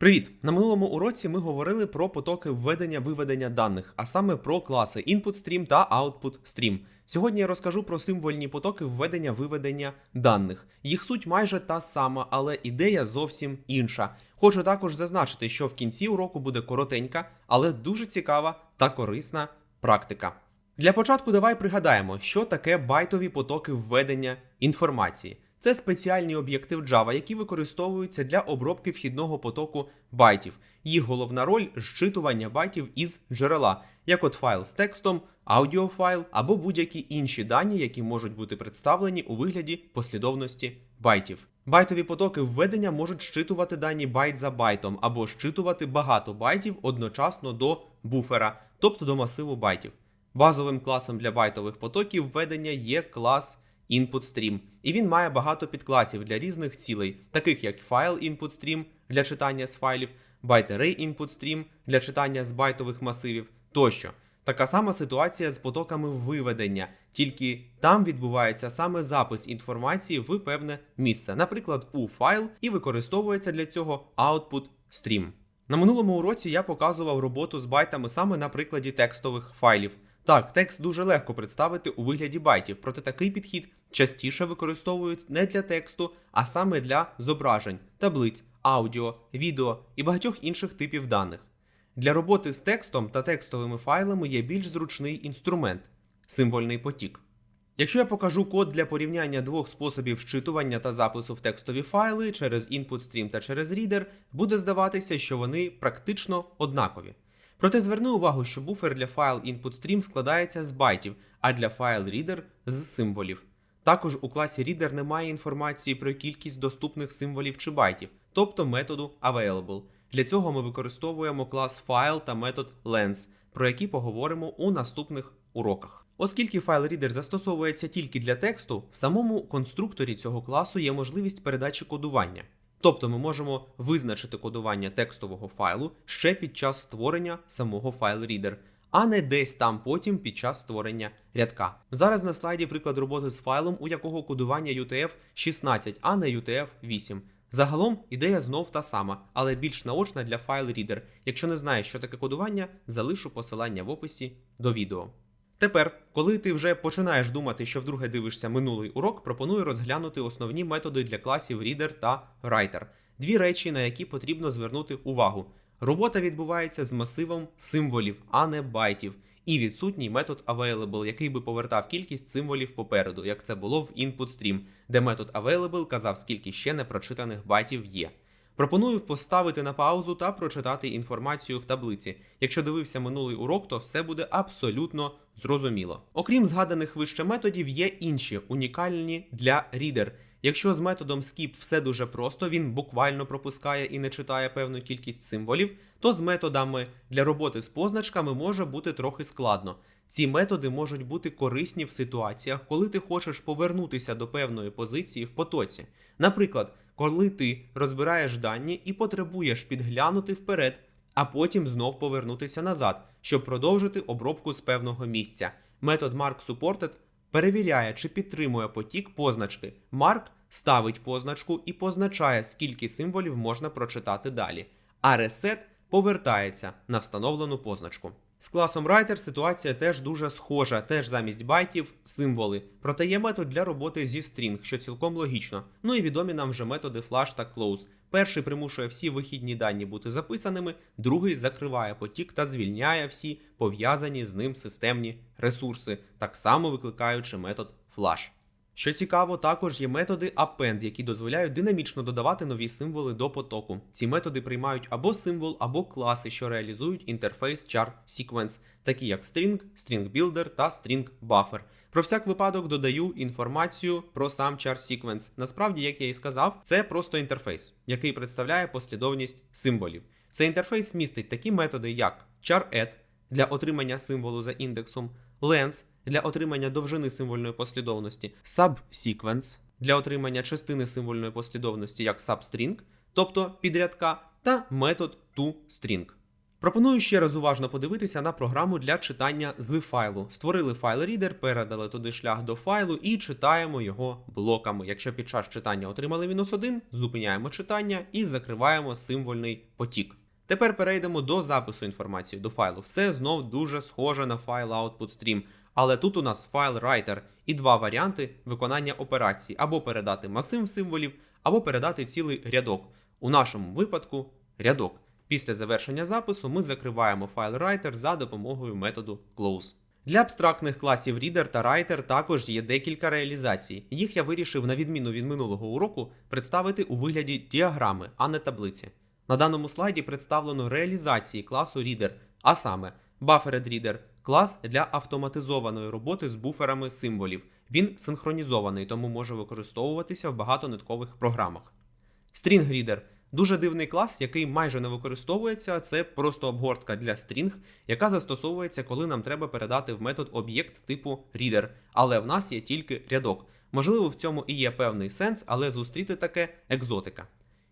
Привіт! На минулому уроці ми говорили про потоки введення-виведення даних, а саме про класи InputStream та OutputStream. Сьогодні я розкажу про символьні потоки введення-виведення даних. Їх суть майже та сама, але ідея зовсім інша. Хочу також зазначити, що в кінці уроку буде коротенька, але дуже цікава та корисна практика. Для початку давай пригадаємо, що таке байтові потоки введення інформації. Це спеціальні об'єкти в Java, які використовуються для обробки вхідного потоку байтів. Їх головна роль зчитування байтів із джерела, як от файл з текстом, аудіофайл або будь-які інші дані, які можуть бути представлені у вигляді послідовності байтів. Байтові потоки введення можуть щитувати дані байт за байтом або щитувати багато байтів одночасно до буфера, тобто до масиву байтів. Базовим класом для байтових потоків введення є клас InputStream, і він має багато підкласів для різних цілей, таких як файл InputStream для читання з файлів, ByteArray InputStream для читання з байтових масивів тощо. Така сама ситуація з потоками виведення, тільки там відбувається саме запис інформації в певне місце, наприклад, у файл, і використовується для цього output stream. На минулому уроці я показував роботу з байтами саме на прикладі текстових файлів. Так, текст дуже легко представити у вигляді байтів, проте такий підхід частіше використовують не для тексту, а саме для зображень, таблиць, аудіо, відео і багатьох інших типів даних. Для роботи з текстом та текстовими файлами є більш зручний інструмент символьний потік. Якщо я покажу код для порівняння двох способів щитування та запису в текстові файли через InputStream та через Reader, буде здаватися, що вони практично однакові. Проте зверни увагу, що буфер для файл InputStream складається з байтів, а для файл Reader з символів. Також у класі Reader немає інформації про кількість доступних символів чи байтів, тобто методу available. Для цього ми використовуємо клас file та метод lens, про які поговоримо у наступних уроках. Оскільки файл Reader застосовується тільки для тексту, в самому конструкторі цього класу є можливість передачі кодування. Тобто ми можемо визначити кодування текстового файлу ще під час створення самого файл Reader, а не десь там потім під час створення рядка. Зараз на слайді приклад роботи з файлом, у якого кодування UTF-16, а не UTF-8. Загалом ідея знов та сама, але більш наочна для файл Reader. Якщо не знаєш, що таке кодування, залишу посилання в описі до відео. Тепер, коли ти вже починаєш думати, що вдруге дивишся минулий урок, пропоную розглянути основні методи для класів Reader та Writer. Дві речі, на які потрібно звернути увагу. Робота відбувається з масивом символів, а не байтів, і відсутній метод available, який би повертав кількість символів попереду, як це було в InputStream, де метод available казав, скільки ще непрочитаних байтів є. Пропоную поставити на паузу та прочитати інформацію в таблиці. Якщо дивився минулий урок, то все буде абсолютно зрозуміло. Окрім згаданих вище методів, є інші унікальні для Reader. Якщо з методом skip все дуже просто, він буквально пропускає і не читає певну кількість символів, то з методами для роботи з позначками може бути трохи складно. Ці методи можуть бути корисні в ситуаціях, коли ти хочеш повернутися до певної позиції в потоці. Наприклад, коли ти розбираєш дані і потребуєш підглянути вперед, а потім знов повернутися назад, щоб продовжити обробку з певного місця. Метод MarkSupported перевіряє, чи підтримує потік позначки. Mark ставить позначку і позначає, скільки символів можна прочитати далі. А Reset повертається на встановлену позначку. З класом Writer ситуація теж дуже схожа, теж замість байтів символи. Проте є метод для роботи зі string, що цілком логічно. Ну і відомі нам вже методи flash та close. Перший примушує всі вихідні дані бути записаними, другий закриває потік та звільняє всі пов'язані з ним системні ресурси, так само викликаючи метод flash. Що цікаво, також є методи append, які дозволяють динамічно додавати нові символи до потоку. Ці методи приймають або символ, або класи, що реалізують інтерфейс char sequence, такі як string, string builder та string buffer. Про всяк випадок додаю інформацію про сам char sequence. Насправді, як я і сказав, це просто інтерфейс, який представляє послідовність символів. Цей інтерфейс містить такі методи, як char-add для отримання символу за індексом, lens для отримання довжини символьної послідовності, subsequence для отримання частини символьної послідовності як substring, тобто підрядка, та метод toString. Пропоную ще раз уважно подивитися на програму для читання з файлу. Створили файл Reader, передали туди шлях до файлу і читаємо його блоками. Якщо під час читання отримали мінус 1, зупиняємо читання і закриваємо символьний потік. Тепер перейдемо до запису інформації до файлу. Все знов дуже схоже на файл output stream, але тут у нас файл writer і два варіанти виконання операції: або передати масив символів, або передати цілий рядок. У нашому випадку рядок. Після завершення запису ми закриваємо файл writer за допомогою методу close. Для абстрактних класів Reader та Writer також є декілька реалізацій. Їх я вирішив, на відміну від минулого уроку, представити у вигляді діаграми, а не таблиці. На даному слайді представлено реалізації класу Reader, а саме Buffered Reader – клас для автоматизованої роботи з буферами символів. Він синхронізований, тому може використовуватися в багатониткових програмах. String Reader – дуже дивний клас, який майже не використовується. Це просто обгортка для string, яка застосовується, коли нам треба передати в метод об'єкт типу reader, але в нас є тільки рядок. Можливо, в цьому і є певний сенс, але зустріти таке екзотика.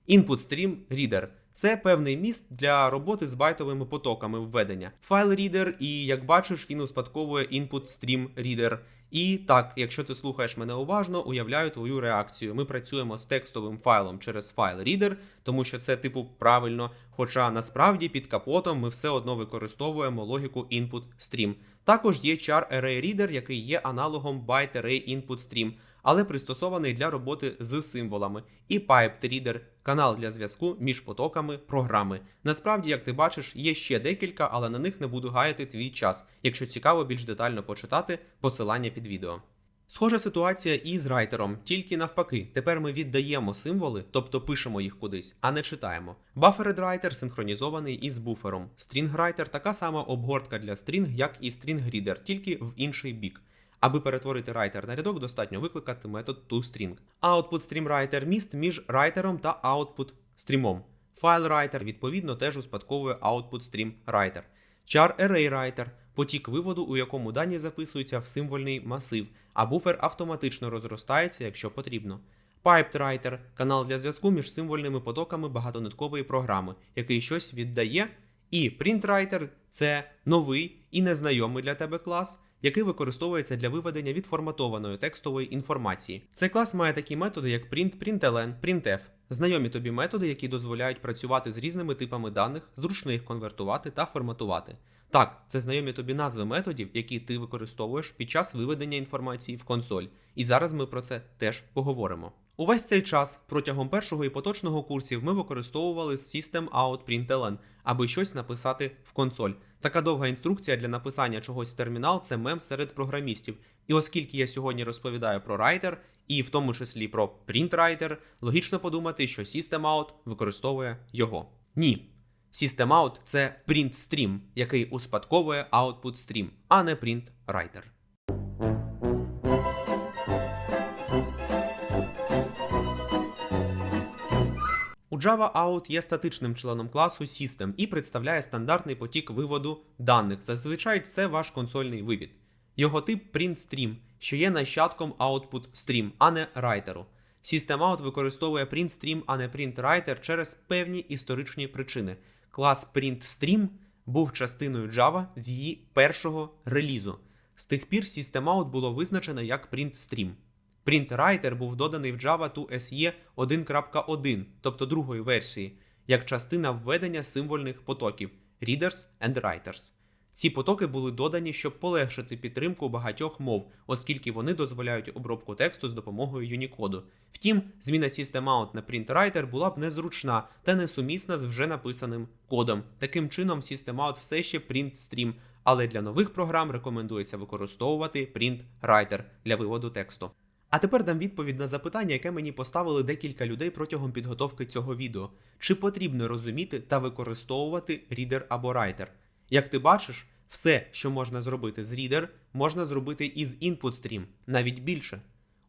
Input Stream Reader це певний міст для роботи з байтовими потоками введення. Файл Reader, і як бачиш, він успадковує Input Stream Reader. І так, якщо ти слухаєш мене уважно, уявляю твою реакцію. Ми працюємо з текстовим файлом через файл Reader, тому що це типу правильно. Хоча насправді під капотом ми все одно використовуємо логіку Input Stream. Також є char Array Reader, який є аналогом Byte Array Input Stream, але пристосований для роботи з символами, і Piped Reader – канал для зв'язку між потоками програми. Насправді, як ти бачиш, є ще декілька, але на них не буду гаяти твій час. Якщо цікаво більш детально почитати, посилання під відео. Схожа ситуація і з райтером, тільки навпаки, тепер ми віддаємо символи, тобто пишемо їх кудись, а не читаємо. Buffered Writer синхронізований із буфером. String Writer така сама обгортка для string, як і String Reader, тільки в інший бік. Аби перетворити writer на рядок, достатньо викликати метод toString. Output Stream Writer міст між writer та output стрімом. Файл writer, відповідно, теж успадковує output Stream Writer. Char Array Writer – потік виводу, у якому дані записуються в символьний масив, а буфер автоматично розростається, якщо потрібно. Piped Writer – канал для зв'язку між символьними потоками багатониткової програми, який щось віддає. І Print Writer – це новий і незнайомий для тебе клас, який використовується для виведення відформатованої текстової інформації. Цей клас має такі методи, як print, println, printf. Знайомі тобі методи, які дозволяють працювати з різними типами даних, зручно їх конвертувати та форматувати. Так, це знайомі тобі назви методів, які ти використовуєш під час виведення інформації в консоль. І зараз ми про це теж поговоримо. Увесь цей час протягом першого і поточного курсів ми використовували System Out Println, аби щось написати в консоль. Така довга інструкція для написання чогось в термінал це мем серед програмістів. І оскільки я сьогодні розповідаю про Writer, і в тому числі про PrintWriter, логічно подумати, що SystemOut використовує його. Ні. SystemOut – це PrintStream, який успадковує Output Stream, а не PrintWriter. Java Out є статичним членом класу System і представляє стандартний потік виводу даних. Зазвичай це ваш консольний вивід. Його тип PrintStream, що є нащадком Output Stream, а не райтеру. SystemOut використовує PrintStream, а не PrintWriter через певні історичні причини. Клас PrintStream був частиною Java з її першого релізу. З тих пір SystemOut було визначено як PrintStream. PrintWriter був доданий в Java 2 SE 1.1, тобто другої версії, як частина введення символьних потоків Readers and Writers. Ці потоки були додані, щоб полегшити підтримку багатьох мов, оскільки вони дозволяють обробку тексту з допомогою Unicode. Втім, зміна SystemOut на PrintWriter була б незручна та несумісна з вже написаним кодом. Таким чином, SystemOut все ще PrintStream, але для нових програм рекомендується використовувати PrintWriter для виводу тексту. А тепер дам відповідь на запитання, яке мені поставили декілька людей протягом підготовки цього відео: чи потрібно розуміти та використовувати Reader або Writer? Як ти бачиш, все, що можна зробити з Reader, можна зробити і з InputStream, навіть більше.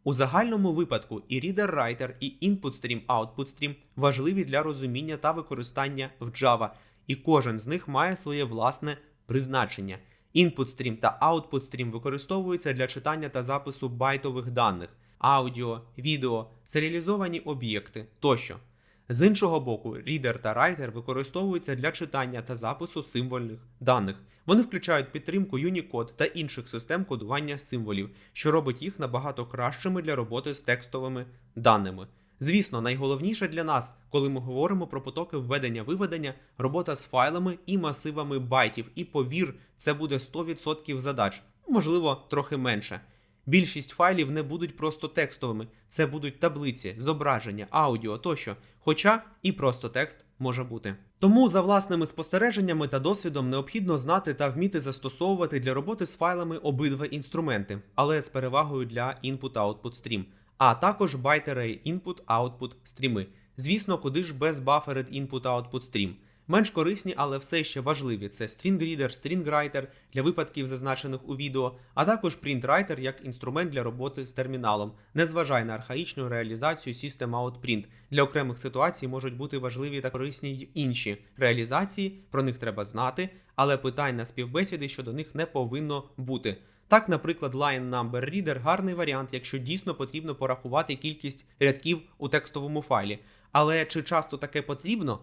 У загальному випадку і Reader Writer, і InputStream, OutputStream важливі для розуміння та використання в Java, і кожен з них має своє власне призначення. InputStream та OutputStream використовуються для читання та запису байтових даних, аудіо, відео, серіалізовані об'єкти тощо. З іншого боку, Reader та Writer використовуються для читання та запису символьних даних. Вони включають підтримку Unicode та інших систем кодування символів, що робить їх набагато кращими для роботи з текстовими даними. Звісно, найголовніше для нас, коли ми говоримо про потоки введення-виведення, робота з файлами і масивами байтів. І повір, це буде 100% задач, можливо, трохи менше. Більшість файлів не будуть просто текстовими, це будуть таблиці, зображення, аудіо тощо, хоча і просто текст може бути. Тому за власними спостереженнями та досвідом необхідно знати та вміти застосовувати для роботи з файлами обидва інструменти, але з перевагою для Input-Output Stream, а також Array Input-Output стріми. Звісно, куди ж без Buffered Input-Output Stream. Менш корисні, але все ще важливі. Це String Writer для випадків, зазначених у відео, а також Writer як інструмент для роботи з терміналом. Не зважай на архаїчну реалізацію System Out Print. Для окремих ситуацій можуть бути важливі та корисні й інші реалізації, про них треба знати, але питань на співбесіди щодо них не повинно бути. Так, наприклад, Line Number Reader гарний варіант, якщо дійсно потрібно порахувати кількість рядків у текстовому файлі. Але чи часто таке потрібно?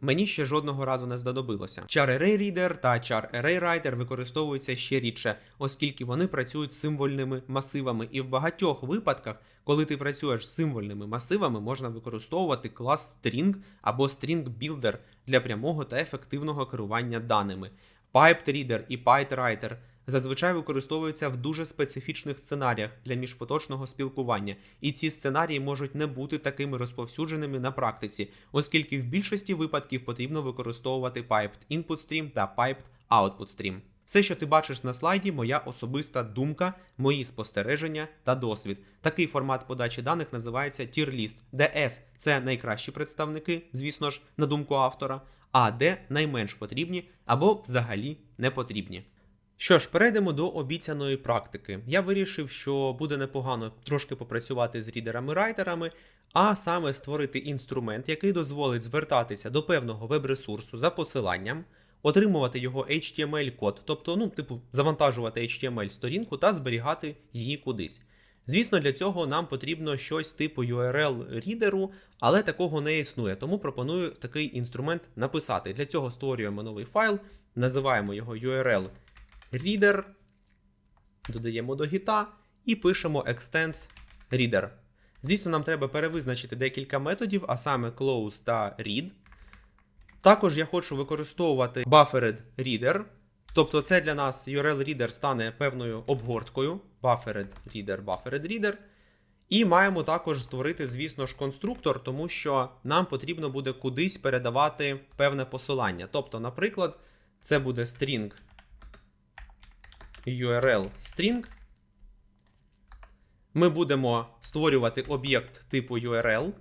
Мені ще жодного разу не знадобилося. Char Array Reader та Char Array Writer використовуються ще рідше, оскільки вони працюють символьними масивами, і в багатьох випадках, коли ти працюєш з символьними масивами, можна використовувати клас String або String Builder для прямого та ефективного керування даними. Piped Reader і Pyte Writer зазвичай використовуються в дуже специфічних сценаріях для міжпоточного спілкування, і ці сценарії можуть не бути такими розповсюдженими на практиці, оскільки в більшості випадків потрібно використовувати Piped Input Stream та Piped Output Stream. Все, що ти бачиш на слайді, моя особиста думка, мої спостереження та досвід. Такий формат подачі даних називається List, де S – це найкращі представники, звісно ж, на думку автора, а D – найменш потрібні або взагалі не потрібні. Що ж, перейдемо до обіцяної практики. Я вирішив, що буде непогано трошки попрацювати з рідерами-райтерами, а саме створити інструмент, який дозволить звертатися до певного веб-ресурсу за посиланням, отримувати його HTML-код, тобто, ну, типу, завантажувати HTML-сторінку та зберігати її кудись. Звісно, для цього нам потрібно щось типу URL-рідеру, але такого не існує, тому пропоную такий інструмент написати. Для цього створюємо новий файл, називаємо його URL reader, додаємо до гіта і пишемо extends reader. Звісно, нам треба перевизначити декілька методів, а саме close та read. Також я хочу використовувати buffered reader. Тобто це для нас URL-reader стане певною обгорткою. Buffered reader, buffered reader. І маємо також створити, звісно ж, конструктор, тому що нам потрібно буде кудись передавати певне посилання. Тобто, наприклад, це буде string URL string. Ми будемо створювати об'єкт типу URL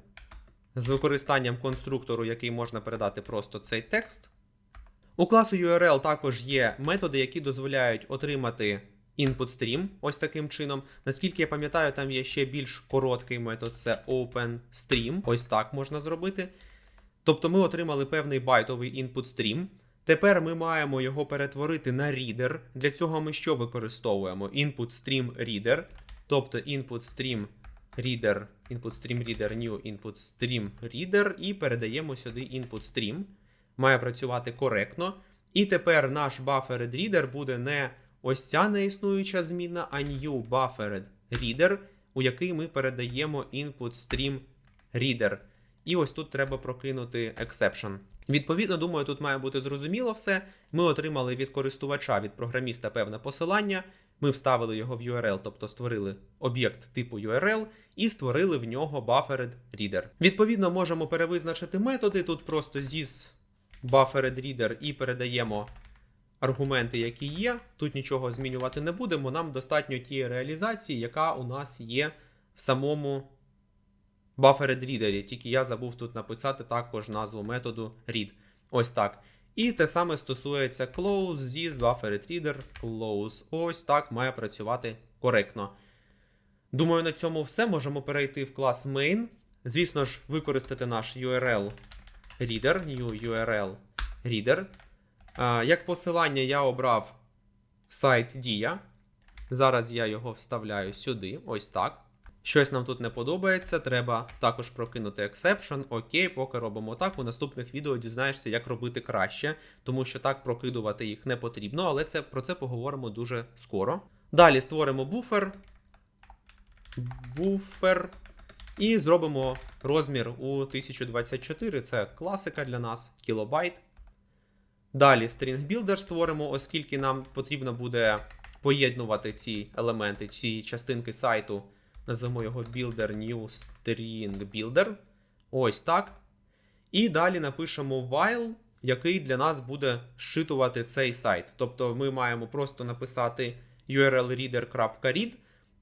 з використанням конструктору, який можна передати просто цей текст. У класу URL також є методи, які дозволяють отримати input stream ось таким чином. Наскільки я пам'ятаю, там є ще більш короткий метод це OpenStream. Ось так можна зробити. Тобто ми отримали певний байтовий input stream. Тепер ми маємо його перетворити на reader. Для цього ми що використовуємо? Input stream reader, тобто input stream reader, input stream reader, new input stream reader, і передаємо сюди input stream. Має працювати коректно. І тепер наш buffered reader буде не ось ця неіснуюча зміна, а new buffered reader, у який ми передаємо input stream reader. І ось тут треба прокинути exception. Відповідно, думаю, тут має бути зрозуміло все. Ми отримали від користувача, від програміста певне посилання. Ми вставили його в URL, тобто створили об'єкт типу URL і створили в нього buffered reader. Відповідно, можемо перевизначити методи. Тут просто zis buffered reader і передаємо аргументи, які є. Тут нічого змінювати не будемо. Нам достатньо тієї реалізації, яка у нас є в самому buffered reader, тільки я забув тут написати також назву методу read. Ось так. І те саме стосується close, zis, buffered reader, close. Ось так має працювати коректно. Думаю, на цьому все. Можемо перейти в клас main. Звісно ж, використати наш URL reader, new URL reader. Як посилання я обрав сайт Dia. Зараз я його вставляю сюди, ось так. Щось нам тут не подобається, треба також прокинути exception. Окей, поки робимо так. У наступних відео дізнаєшся, як робити краще, тому що так прокидувати їх не потрібно, але це, про це поговоримо дуже скоро. Далі створимо буфер. Буфер. І зробимо розмір у 1024. Це класика для нас, кілобайт. Далі Builder створимо, оскільки нам потрібно буде поєднувати ці елементи, ці частинки сайту. Назвемо його Builder New String Builder. Ось так. І далі напишемо while, який для нас буде зчитувати цей сайт. Тобто ми маємо просто написати urlreader.read,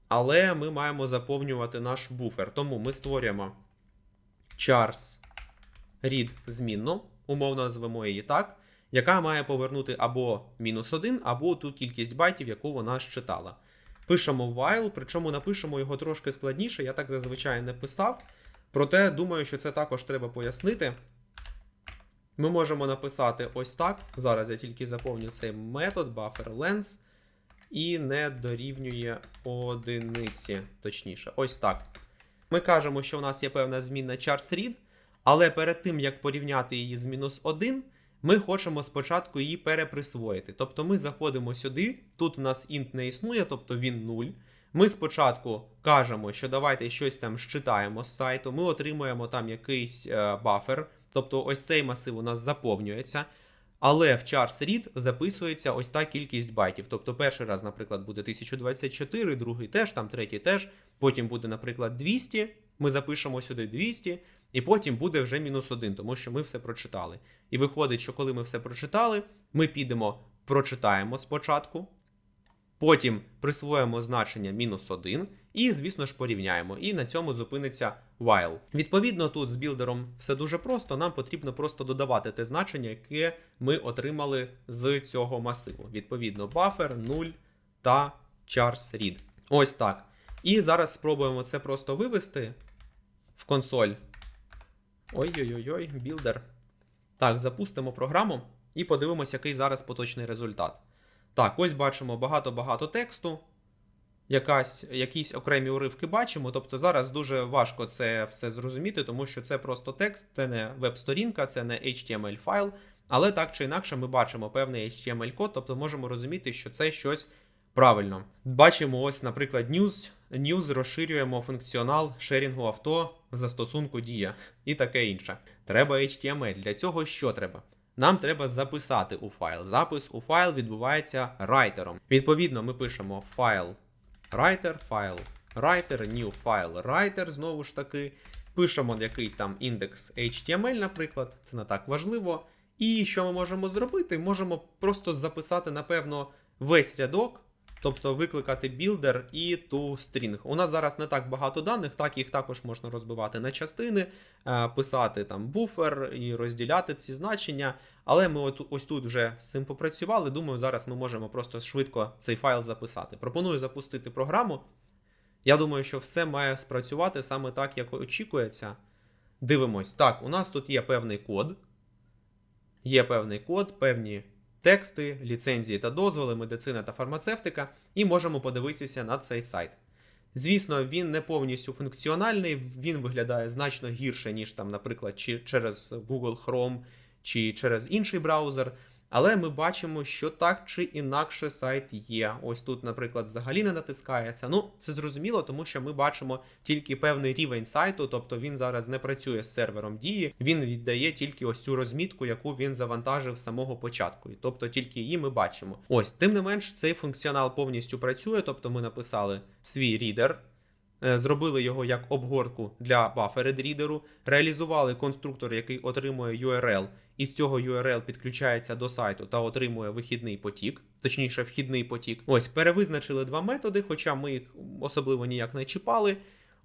але ми маємо заповнювати наш буфер. Тому ми створюємо chars read змінну, умовно назвемо її так, яка має повернути або мінус 1, або ту кількість байтів, яку вона считала. Пишемо while, причому напишемо його трошки складніше, я так зазвичай не писав. Проте думаю, що це також треба пояснити. Ми можемо написати ось так. Зараз я тільки заповню цей метод bufferLength і не дорівнює одиниці, точніше, ось так. Ми кажемо, що у нас є певна змінна charSread, але перед тим, як порівняти її з мінус 1, ми хочемо спочатку її переприсвоїти. Тобто ми заходимо сюди, тут в нас int не існує, тобто він 0. Ми спочатку кажемо, що давайте щось там щитаємо з сайту, ми отримуємо там якийсь е, бафер, тобто ось цей масив у нас заповнюється. Але в char's read записується ось та кількість байтів. Тобто перший раз, наприклад, буде 1024, другий теж, там третій теж. Потім буде, наприклад, 200. Ми запишемо сюди 200, і потім буде вже мінус 1, тому що ми все прочитали. І виходить, що коли ми все прочитали, ми підемо, прочитаємо спочатку. Потім присвоїмо значення мінус 1 і, звісно ж, порівняємо. І на цьому зупиниться while. Відповідно, тут з білдером все дуже просто. Нам потрібно просто додавати те значення, яке ми отримали з цього масиву. Відповідно, buffer, 0 та chars read. Ось так. І зараз спробуємо це просто вивести в консоль. Ой-ой-ой, білдер. Так, запустимо програму і подивимося, який зараз поточний результат. Так, ось бачимо багато-багато тексту. Якась, якісь окремі уривки бачимо. Тобто зараз дуже важко це все зрозуміти, тому що це просто текст, це не веб-сторінка, це не HTML файл. Але так чи інакше ми бачимо певний HTML-код, тобто можемо розуміти, що це щось правильно. Бачимо, ось, наприклад, News. News розширюємо функціонал шерінгу авто в застосунку Дія і таке інше. Треба HTML. Для цього що треба? Нам треба записати у файл. Запис у файл відбувається райтером. Відповідно, ми пишемо файл writer, файл writer, new file writer, знову ж таки. Пишемо якийсь там індекс HTML, наприклад, це не так важливо. І що ми можемо зробити? Можемо просто записати, напевно, весь рядок, тобто викликати builder і toString. У нас зараз не так багато даних, так їх також можна розбивати на частини, е, писати там буфер і розділяти ці значення. Але ми от, ось тут вже з цим попрацювали. Думаю, зараз ми можемо просто швидко цей файл записати. Пропоную запустити програму. Я думаю, що все має спрацювати саме так, як очікується. Дивимось. Так, у нас тут є певний код. Є певний код, певні тексти, ліцензії та дозволи, медицина та фармацевтика, і можемо подивитися на цей сайт. Звісно, він не повністю функціональний, він виглядає значно гірше, ніж там, наприклад, чи через Google Chrome чи через інший браузер. Але ми бачимо, що так чи інакше сайт є. Ось тут, наприклад, взагалі не натискається. Ну, це зрозуміло, тому що ми бачимо тільки певний рівень сайту, тобто він зараз не працює з сервером дії, він віддає тільки ось цю розмітку, яку він завантажив з самого початку. І тобто тільки її ми бачимо. Ось, тим не менш, цей функціонал повністю працює, тобто ми написали свій рідер. Е, Зробили його як обгортку для buffered рідеру, реалізували конструктор, який отримує URL, і з цього URL підключається до сайту та отримує вихідний потік, точніше, вхідний потік. Ось перевизначили два методи, хоча ми їх особливо ніяк не чіпали.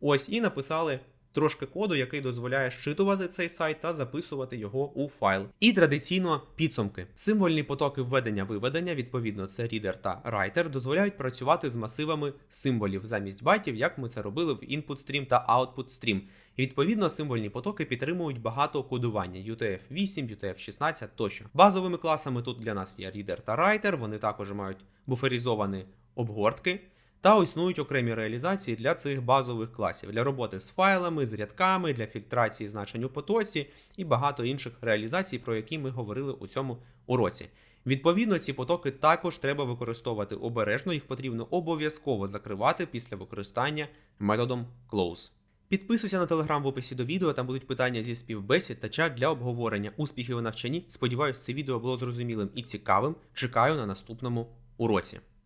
Ось і написали трошки коду, який дозволяє щитувати цей сайт та записувати його у файл. І традиційно підсумки. Символьні потоки введення-виведення, відповідно, це reader та writer, дозволяють працювати з масивами символів замість байтів, як ми це робили в input stream та output stream. І відповідно символьні потоки підтримують багато кодування UTF-8, UTF-16 тощо. Базовими класами тут для нас є reader та writer, вони також мають буферізовані обгортки. Та існують окремі реалізації для цих базових класів для роботи з файлами, з рядками, для фільтрації значень у потоці і багато інших реалізацій, про які ми говорили у цьому уроці. Відповідно, ці потоки також треба використовувати обережно, їх потрібно обов'язково закривати після використання методом close. Підписуйся на телеграм в описі до відео, там будуть питання зі співбесід та чат для обговорення успіхів у навчанні. Сподіваюсь, це відео було зрозумілим і цікавим. Чекаю на наступному уроці.